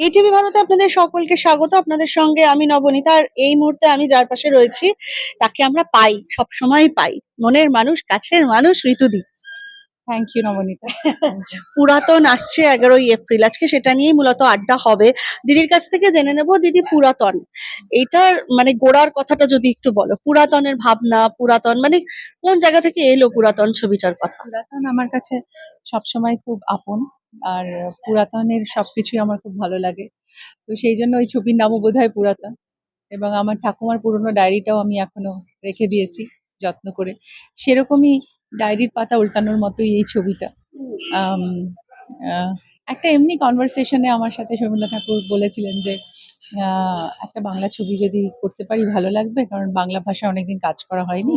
ATV ভারতে আপনাদের সকলকে স্বাগত। আপনাদের সঙ্গে আমি নবনীতা আর এই মুহূর্তে আমি যার পাশে রয়েছি তাকে আমরা পাই সব সময় পাই। মনের মানুষ কাছের মানুষ ঋতুদি। Thank you Nabanita. পুরাতন আসছে এগারোই এপ্রিল। আজকে সেটা নিয়েই মূলত আড্ডা হবে। দিদির কাছ থেকে জেনে নেব দিদি পুরাতন। এইটার মানে গোড়ার কথাটা যদি একটু বলো। পুরাতনের ভাবনা পুরাতন মানে কোন জায়গা থেকে এলো পুরাতন ছবিটার কথা? পুরাতন আমার কাছে সবসময় খুব আপন। আর পুরাতনের সবকিছুই আমার খুব ভালো লাগে। তো সেই জন্য ওই ছবির নামও বোধ হয় পুরাতন এবং আমার ঠাকুমার পুরনো ডায়েরিটাও আমি এখনও রেখে দিয়েছি যত্ন করে। সেরকমই ডায়েরির পাতা উল্টানোর মতোই এই ছবিটা। একটা এমনি কনভারসেশনে আমার সাথে শর্মিলা ঠাকুর বলেছিলেন যে একটা বাংলা ছবি যদি করতে পারি ভালো লাগবে, কারণ বাংলা ভাষা অনেকদিন কাজ করা হয়নি।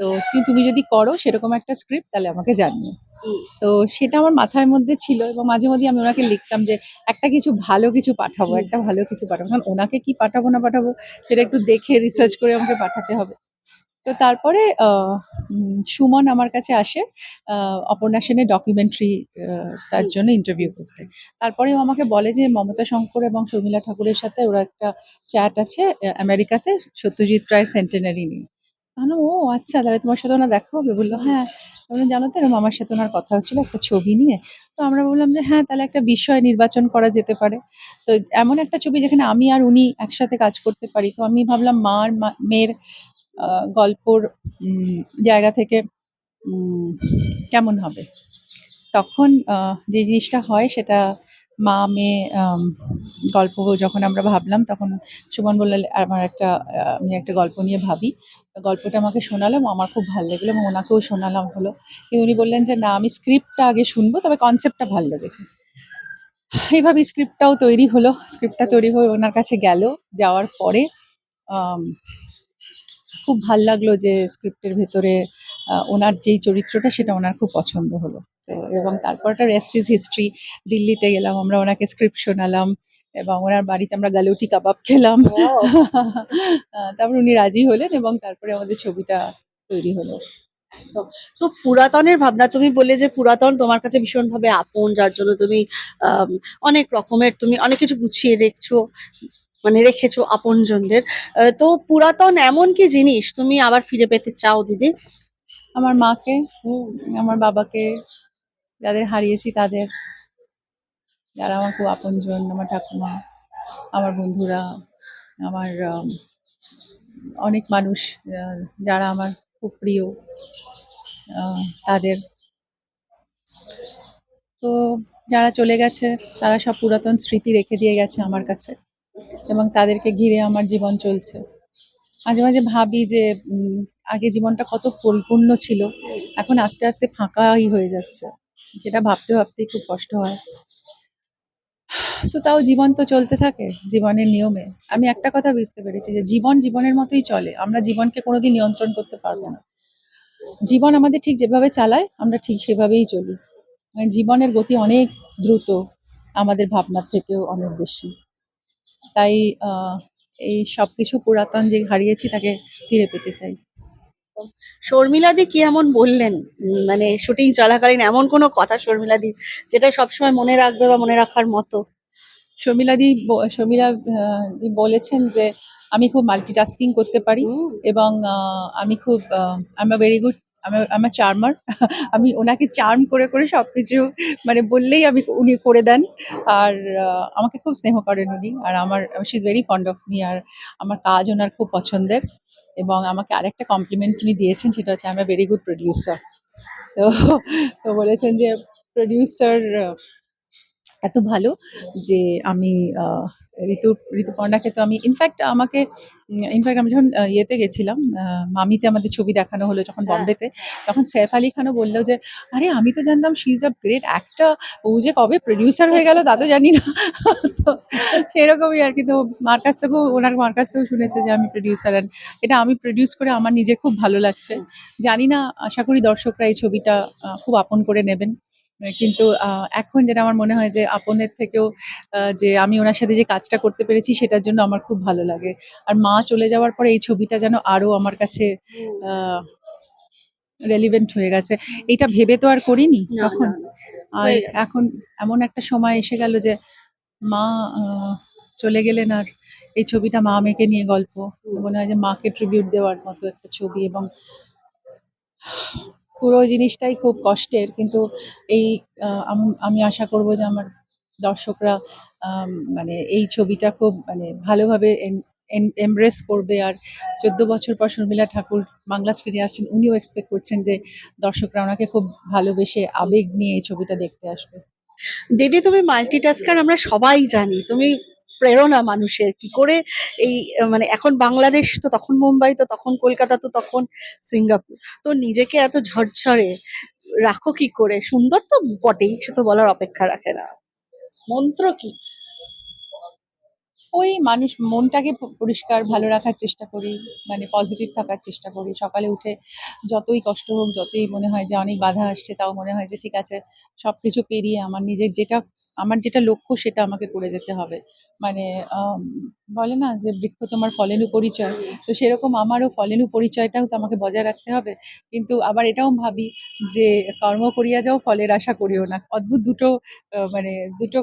তো তুমি যদি করো সেরকম একটা স্ক্রিপ্ট তাহলে আমাকে জানিও। তো সেটা আমার মাথার মধ্যে ছিল এবং মাঝে মাঝে আমি ওনাকে লিখতাম যে একটা কিছু ভালো কিছু পাঠাবো একটা ভালো কিছু পাঠাবো। কারণ ওনাকে কি পাঠাবো না পাঠাবো সেটা একটু দেখে রিসার্চ করে আমাকে পাঠাতে হবে। তো তারপরে আহ, সুমন আমার কাছে আসে আহ, অপর্ণা সেনের ডকুমেন্টারি তার জন্য ইন্টারভিউ করতে। তারপরে ও আমাকে বলে যে মমতা শঙ্কর এবং শর্মিলা ঠাকুরের সাথে ওরা একটা চ্যাট আছে আমেরিকাতে সত্যজিৎ রায়ের সেন্টেনারি নিয়ে। তাহলে ও আচ্ছা তাহলে তোমার সাথে ওনার দেখা হবে, বলল হ্যাঁ আমরা জানো তো এরকম আমার সাথে ওনার কথা হচ্ছিল একটা ছবি নিয়ে। তো আমরা বললাম যে হ্যাঁ তাহলে একটা বিষয় নির্বাচন করা যেতে পারে। তো এমন একটা ছবি যেখানে আমি আর উনি একসাথে কাজ করতে পারি। তো আমি ভাবলাম, মা মেয়ের গল্পর জায়গা থেকে কেমন হবে? তখন যে জিনিসটা হয় সেটা মা, মেয়ে গল্প যখন আমরা ভাবলাম, তখন সুমন বলল, আমার একটা, আমি একটা গল্প নিয়ে ভাবি। গল্পটা আমাকে শোনালাম, আমার খুব ভালো লাগল এবং ওনাকেও শোনালাম হলো। কিন্তু উনি বললেন যে, না, আমি স্ক্রিপ্টটা আগে শুনব, তবে কনসেপ্টটা ভালো লেগেছে। এইভাবে স্ক্রিপ্টটাও তৈরি হলো, স্ক্রিপ্টটা তৈরি হয়ে ওনার কাছে গেল। যাওয়ার পরে খুব ভালো লাগল যে, স্ক্রিপ্টের ভেতরে ওনার যেই চরিত্রটা সেটা ওনার খুব পছন্দ হলো। তো এবং তারপরটা রেস্ট ইজ হিস্ট্রি দিল্লিতে গেলাম আমরা ওনাকে স্ক্রিপ্ট শোনালাম এবং ওনার বাড়িতে আমরা গালুটি কাবাব খেলাম। তারপর উনি রাজি হলেন এবং তারপরে আমাদের ছবিটা তৈরি হলো। তো পুরাতনের ভাবনা তুমি বলে যে পুরাতন তোমার কাছে ভীষণভাবে আপন যার জন্য তুমি অনেক রকমের তুমি অনেক কিছু গুছিয়ে রেখছো মানে রেখেছো আপনজনদের। তো পুরাতন এমন কি জিনিস তুমি আবার ফিরে পেতে চাও দিদি? আমার মাকে, আমার বাবাকে যাদের হারিয়েছি তাদের, যারা আমার খুব আপনজন, আমার ঠাকুমা, আমার বন্ধুরা, আমার অনেক মানুষ যারা আমার খুব প্রিয় তাদের। তো যারা চলে গেছে, তারা সব পুরাতন স্মৃতি রেখে দিয়ে গেছে আমার কাছে এবং তাদেরকে ঘিরে আমার জীবন চলছে। মাঝে মাঝে ভাবি যে আগে জীবনটা কত পরিপূর্ণ ছিল এখন আস্তে আস্তে ফাঁকাই হয়ে যাচ্ছে। যেটা ভাবতে ভাবতেই খুব কষ্ট হয়। তো তাও জীবন তো চলতে থাকে জীবনের নিয়মে। আমি একটা কথা বুঝতে পেরেছি যে জীবন জীবনের মতোই চলে। আমরা জীবনকে কোনোদিন নিয়ন্ত্রণ করতে পারব না। জীবন আমাদের ঠিক যেভাবে চালায় আমরা ঠিক সেভাবেই চলি। মানে জীবনের গতি অনেক দ্রুত আমাদের ভাবনার থেকেও অনেক বেশি। তাই আহ, এই সব কিছু পুরাতন যে হারিয়েছি তাকে ফিরে পেতে চাই। শর্মিলাদি কি এমন বললেন? মানে শুটিং চলাকালীন এমন কোনো কথা শর্মিলাদি যেটা সবসময় মনে রাখবে বা মনে রাখার মতো? শর্মিলাদি শর্মিলা বলেছেন যে আমি খুব মাল্টিটাস্কিং করতে পারি এবং আমি খুব I am a very good আমার চার্মার আমি ওনাকে চার্ম করে করে সব কিছু মানে বললেই আমি উনি করে দেন। আর আমাকে খুব স্নেহ করেন উনি। আর আমার she is very fond of me আর আমার কাজ ওনার খুব পছন্দের। এবং আমাকে আরেকটা কমপ্লিমেন্ট উনি দিয়েছেন, সেটা হচ্ছে আমি ভেরি গুড প্রডিউসার তো তো বলেছেন যে প্রডিউসার এত ভালো যে আমি ঋতু ঋতুপর্ণাকে তো আমি ইনফ্যাক্ট আমাকে ইনফ্যাক্ট আমি যখন ইয়েতে গেছিলাম মামিতে আমাদের ছবি দেখানো হলো যখন হ্যাঁ। বম্বেতে তখন সৈফ আলী খানও বলল যে আরে আমি তো জানতাম she is a great actor ও যে কবে প্রডিউসার হয়ে গেল তা তো জানি না। তো সেরকমই আর কি তো মার কাছ থেকেও ওনার মার কাছ থেকেও শুনেছে যে আমি প্রডিউসার এটা আমি প্রডিউস করে আমার নিজে খুব ভালো লাগছে। জানি না আশা করি দর্শকরা এই ছবিটা খুব আপন করে নেবেন। কিন্তু আহ, এখন যেটা আমার মনে হয় যে আপনের থেকেও যে আমি ওনার সাথে যে কাজটা করতে পেরেছি সেটার জন্য আমার খুব ভালো লাগে। আর মা চলে যাওয়ার পরে এই ছবিটা যেন আরও আমার কাছে রেলিভেন্ট হয়ে গেছে। এটা ভেবে তো আর করিনি তখন। আর এখন এমন একটা সময় এসে গেল যে মা চলে গেলেন আর এই ছবিটা মা মেয়েকে নিয়ে গল্প। মনে হয় যে মাকে ট্রিবিউট দেওয়ার মতো একটা ছবি এবং পুরো জিনিসটাই খুব কষ্টের, কিন্তু এই আম- আশা করব যে আমার দর্শকরা মানে এই ছবিটা খুব মানে ভালোভাবে এমব্রেস করবে। আর চোদ্দ বছর পর শর্মিলা ঠাকুর বাংলা ফিরে আসছেন, উনিও এক্সপেক্ট করছেন যে দর্শকরা ওনাকে খুব ভালোবেসে আবেগ নিয়ে এই ছবিটা দেখতে আসবে। দিদি, তুমি মাল্টিটাস্কার আমরা সবাই জানি। তুমি প্রেরণা মানুষের। কি করে এই মানে এখন বাংলাদেশ তো তখন মুম্বাই, তো তখন কলকাতা, তো তখন সিঙ্গাপুর। তো নিজেকে এত ঝরঝরে রাখো কি করে? সুন্দর তো বটেই, সে তো বলার অপেক্ষা রাখে না। মন্ত্র কি? ওই মানুষ মনটাকে পরিষ্কার, ভালো রাখার চেষ্টা করি মানে পজিটিভ থাকার চেষ্টা করি। সকালে উঠে যতই কষ্ট হোক, যতই মনে হয় যে অনেক বাধা আসছে, তাও মনে হয় যে ঠিক আছে সব কিছু পেরিয়ে আমার নিজের যেটা, আমার যেটা লক্ষ্য সেটা আমাকে করে যেতে হবে। মানে বলে না যে বৃক্ষ তোমার ফলেনু পরিচয় তো সেরকম আমারও ফলেনু পরিচয়টাও তো আমাকে বজায় রাখতে হবে। কিন্তু আবার এটাও ভাবি যে কর্ম করিয়া যাও, ফলের আশা করিও না। অদ্ভুত দুটো মানে দুটো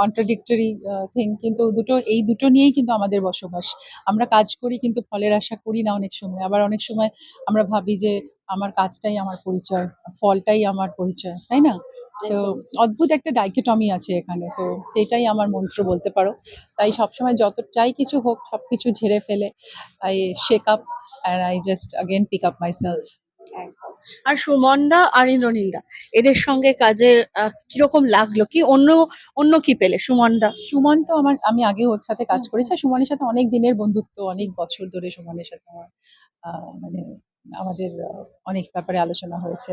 কন্ট্রাডিক্টরি থিং কিন্তু দুটো, এই দুটো নিয়েই কিন্তু আমাদের বসবাস। আমরা কাজ করি কিন্তু ফলের আশা করি না অনেক সময়। আবার অনেক সময় আমরা ভাবি যে আমার কাজটাই আমার পরিচয় ফলটাই আমার পরিচয় তাই না? তো অদ্ভুত একটা ডাইকেটমি আছে এখানে। তো সেটাই আমার মন্ত্র বলতে পারো। তাই সবসময় যত চাই কিছু হোক সব কিছু ঝেড়ে ফেলে I shake up and I just again pick up myself আর সুমনদা আর ইন্দ্রনীলদা এদের সঙ্গে কাজের আহ, কীরকম লাগল? কি অন্য অন্য কি পেলে সুমনদা? সুমন তো আমার আমি আগে ওর সাথে কাজ করেছি। আর সুমনের সাথে অনেক দিনের বন্ধুত্ব অনেক বছর ধরে সুমনের সাথে আমার আহ, মানে আমাদের আহ, অনেক ব্যাপারে আলোচনা হয়েছে।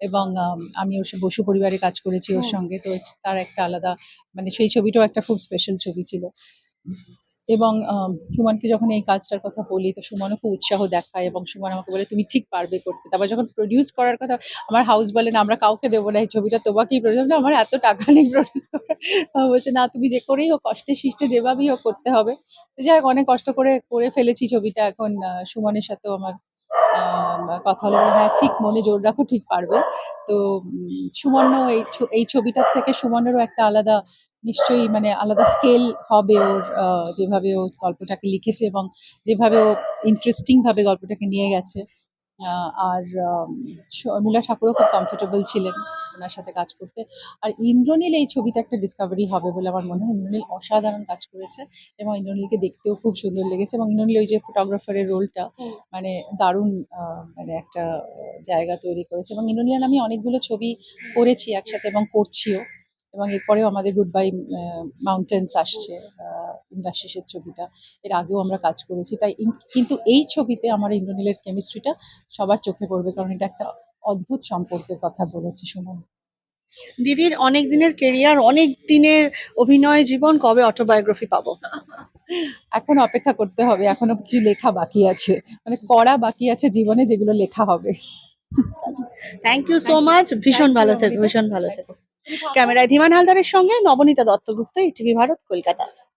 এবং আম, আমি ওর সে- বসু পরিবারে কাজ করেছি ওর হুম। সঙ্গে। তো তার একটা আলাদা মানে সেই ছবিটাও একটা খুব স্পেশাল ছবি ছিল। এবং সুমানকে যখন এই কাজটার কথা বলি, তো সুমনও খুব উৎসাহ দেখায় এবং সুমন আমাকে বলে, তুমি ঠিক পারবে করতে। তারপর যখন প্রডিউস করার কথা, আমার হাউস বলে, না, আমরা কাউকে দেবো না, এই ছবিটা তোমাকেই প্রডিউস আমার এত টাকা নেই প্রডিউস করার বলছে, না, তুমি যে করেই হোক, কষ্টে শিষ্টে যেভাবেই হোক করতে হবে। তো যাই হোক, অনেক কষ্ট করে করে ফেলেছি ছবিটা। এখন সুমনের সাথেও আমার কথা হলো হ্যাঁ ঠিক মনে জোর রাখো, ঠিক পারবে। তো সুবর্ণ এই এই ছবিটার থেকে সুমনেরও একটা আলাদা, নিশ্চয়ই মানে আলাদা স্কেল হবে ওর যেভাবে ও গল্পটাকে লিখেছে এবং যেভাবে ও ইন্টারেস্টিং ভাবে গল্পটাকে নিয়ে গেছে। আর শর্মিলা ঠাকুরও খুব কমফোর্টেবল ছিলেন ওনার সাথে কাজ করতে আর ইন্দ্রনীল এই ছবিতে একটা ডিসকাভারি হবে বলে আমার মনে হয় ইন্দ্রনীল অসাধারণ কাজ করেছে এবং ইন্দ্রনীলকে দেখতেও খুব সুন্দর লেগেছে এবং ইন্দ্রনীল ওই যে ফটোগ্রাফারের রোলটা। মানে দারুণ মানে একটা জায়গা তৈরি করেছে এবং ইন্দ্রনীল আমি অনেকগুলো ছবি করেছি একসাথে এবং করছিও এবং এরপরেও আমাদের গুড বাই মাউন্টেন্স আসছে ইন্ডাস্ট্রিসের ছবিটা। এর আগেও আমরা কাজ করেছি তাই কিন্তু এই ছবিতে আমার ইন্দ্রনীলের কেমিস্ট্রিটা সবার চোখে পড়বে কারণ এটা একটা অদ্ভুত সম্পর্কের কথা বলেছি সুমন। দিদির অনেক দিনের কেরিয়ার অনেক দিনের অভিনয় জীবন কবে অটোবায়োগ্রাফি পাবো? এখন অপেক্ষা করতে হবে এখনও কিছু লেখা বাকি আছে? মানে করা বাকি আছে জীবনে যেগুলো লেখা হবে। থ্যাংক ইউ সো মাচ ভীষণ ভালো থেকো ভীষণ ভালো থেকো ক্যামেরায় ধীমান হালদারের সঙ্গে নবনীতা দত্তগুপ্ত টিভি ভারত কলকাতা।